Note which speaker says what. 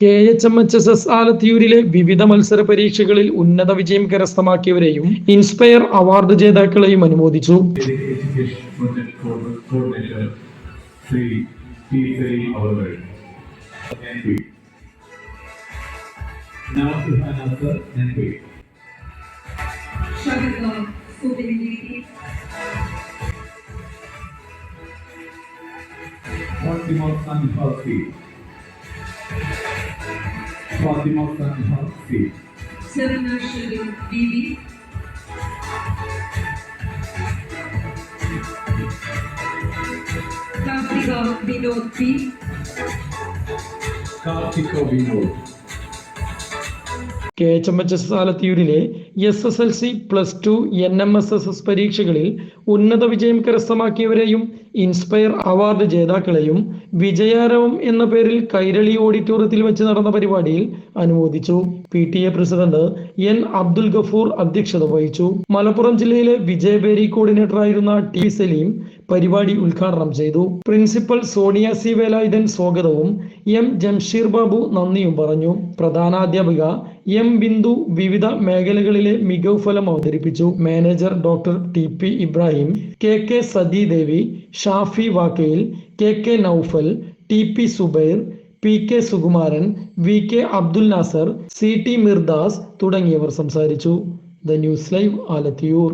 Speaker 1: K H M H S S ആലത്തിയൂരിലെ വിവിധ മത്സര പരീക്ഷകളിൽ ഉന്നത വിജയം കരസ്ഥമാക്കിയവരെയും ഇൻസ്പയർ അവാർഡ് ജേതാക്കളെയും അനുമോദിച്ചു.
Speaker 2: Co- coordinator Fatima. Fatima Sanhasi.
Speaker 3: Sarana Shalim Bibi, Kartika Vinod P,
Speaker 2: Kartika Vinod.
Speaker 1: K H M H S ആലത്തിയൂരിലെ S S L C plus two N M S S S പരീക്ഷകളിൽ ഉന്നത വിജയം കരസ്ഥമാക്കിയവരെയും inspire award ജേതാക്കളെയും വിജയാരവം എന്ന പേരിൽ കൈരളി ഓഡിറ്റോറിയത്തിൽ വെച്ച് നടന്ന പരിപാടിയിൽ അനുമോദിച്ചു. P T A president N. Abdul Gafoor അധ്യക്ഷത വഹിച്ചു. മലപ്പുറം ജില്ലയിലെ വിജയബേരി കോർഡിനേറ്ററായിരുന്ന ടി. സലീം പരിപാടി ഉദ്ഘാടനം ചെയ്തു. പ്രിൻസിപ്പൽ സോണിയ സി വേലായുധൻ സ്വാഗതവും. എം ജംഷീർ ബാബു നന്ദിയും പറഞ്ഞു. പ്രധാനാധ്യാപിക എം ബിന്ദു വിവിധ മേഖലകളിലെ മികവ് ഫലം അവതരിപ്പിച്ചു. Manager doctor T P Ibrahim K K Sathidevi Shafi Vakkayil K K Noufal T P Subair P K Sukumaran V K Abdul Nasar C T Mirdas തുടങ്ങിയവർ സംസാരിച്ചു. The news live Alathiyur.